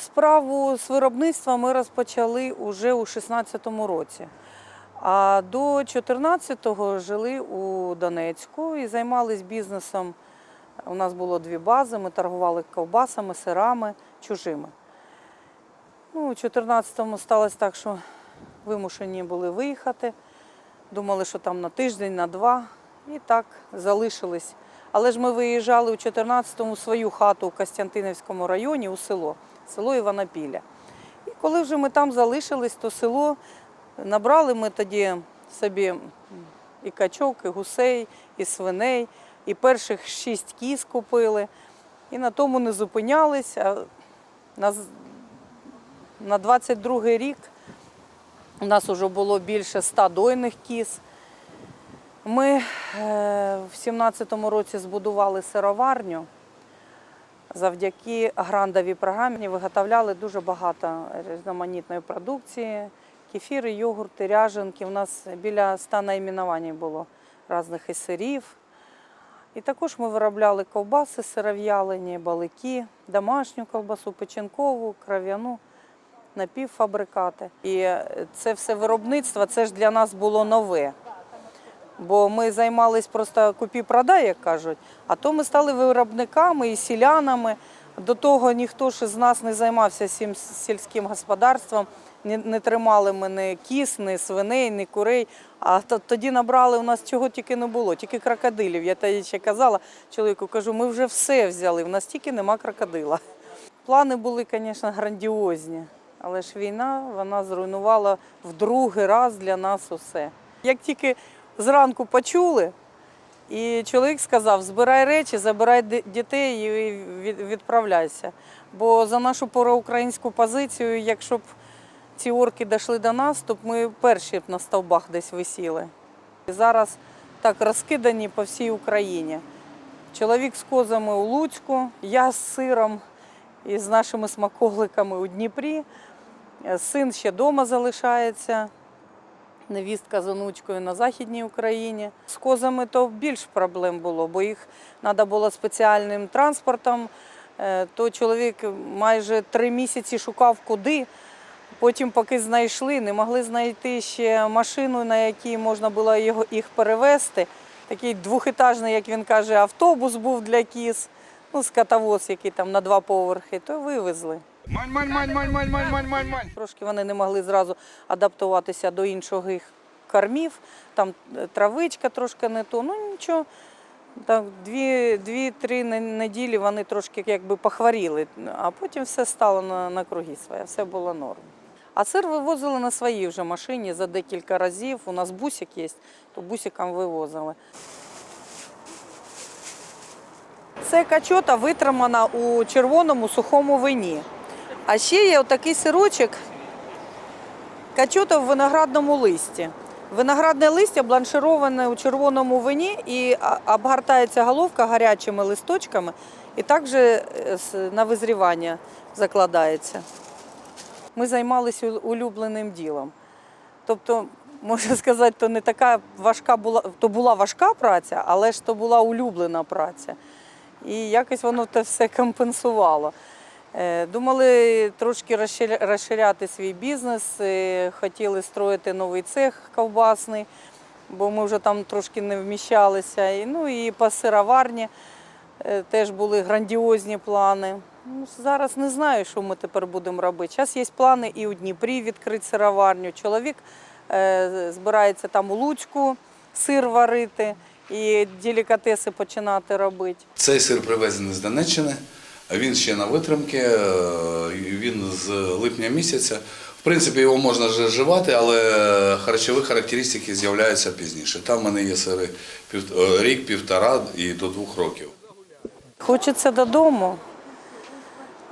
Справу з виробництва ми розпочали уже у 16-му році. А до 14-го жили у Донецьку і займалися бізнесом. У нас було дві бази, ми торгували ковбасами, сирами, чужими. Ну, у 14-му сталося так, що вимушені були виїхати. Думали, що там на тиждень, на два. І так залишились. Але ж ми виїжджали у 14-му свою хату у Костянтинівському районі у село, село Іванопілля. І коли вже ми там залишились, то село набрали ми тоді собі і качок, і гусей, і свиней, і перших шість кіз купили. І на тому не зупинялись. А на, з- на 22-й рік у нас вже було більше ста дойних кіз. Ми е, в 17-му році збудували сироварню. Завдяки грандовій програмі виготовляли дуже багато різноманітної продукції, кефіри, йогурти, ряженки. У нас біля ста найменувань було різних і сирів. І також ми виробляли ковбаси сиров'ялені, балики, домашню ковбасу, печінкову, кров'яну, напівфабрикати. І це все виробництво, це ж для нас було нове. Бо ми займалися просто купі-продай, як кажуть, а то ми стали виробниками і селянами. До того ніхто ж з нас не займався сім- сільським господарством, не, тримали ми ні кіз, ні свиней, ні курей. А то- тоді набрали у нас чого тільки не було, тільки крокодилів. Я тоді ще казала чоловіку, кажу, ми вже все взяли, в нас тільки нема крокодила. Плани були, звісно, грандіозні, але ж війна вона зруйнувала в другий раз для нас усе. Як тільки зранку почули, і чоловік сказав: збирай речі, забирай дітей і відправляйся. Бо за нашу проукраїнську позицію, якщо б ці орки дійшли до нас, то б ми перші б на стовбах десь висіли. І зараз так розкидані по всій Україні. Чоловік з козами у Луцьку, я з сиром і з нашими смаколиками у Дніпрі. Син ще вдома залишається, невістка з онучкою на Західній Україні. З козами то більш проблем було, бо їх треба було спеціальним транспортом. Е, То чоловік майже три місяці шукав куди. Потім, поки знайшли, не могли знайти ще машину, на якій можна було їх перевезти. Такий двохетажний, як він каже, автобус був для кіз, ну, скотовоз, який там на два поверхи, то вивезли. Мань, мань, мань, мань, мань, мань, мань, мань, мань. Трошки вони не могли зразу адаптуватися до іншого їх кормів, там е, травичка трошки не то. Ну нічого. Так, дві, дві-три не- неділі вони трошки якби похворіли, а потім все стало на, на круги своє, все було норм. А сир вивозили на своїй вже машині за декілька разів. У нас бусик є, то бусиком вивозили. Це качота витримана у червоному сухому вині. А ще є отакий сирочок качота в виноградному листі. Виноградне листя бланшироване у червоному вині і обгортається головка гарячими листочками і також е, на визрівання закладається. Ми займалися улюбленим ділом. Тобто, можна сказати, то не така важка була, то була важка праця, але ж то була улюблена праця. І якось воно те все компенсувало. Е, Думали трошки розширяти свій бізнес, е, хотіли строїти новий цех ковбасний, бо ми вже там трошки не вміщалися. Ну і по сироварні е, теж були грандіозні плани. Ну, зараз не знаю, що ми тепер будемо робити. Зараз є плани і у Дніпрі відкрити сироварню. Чоловік збирається там у Луцьку сир варити і делікатеси починати робити. Цей сир привезений з Донеччини. Він ще на витримки. е, Він з липня місяця. В принципі, його можна вживати, але харчові характеристики з'являються пізніше. Там в мене є сири е, рік, півтора і до двох років. Хочеться додому,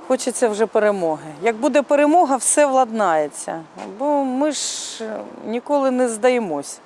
хочеться вже перемоги. Як буде перемога, все владнається. Бо ми ж ніколи не здаємось.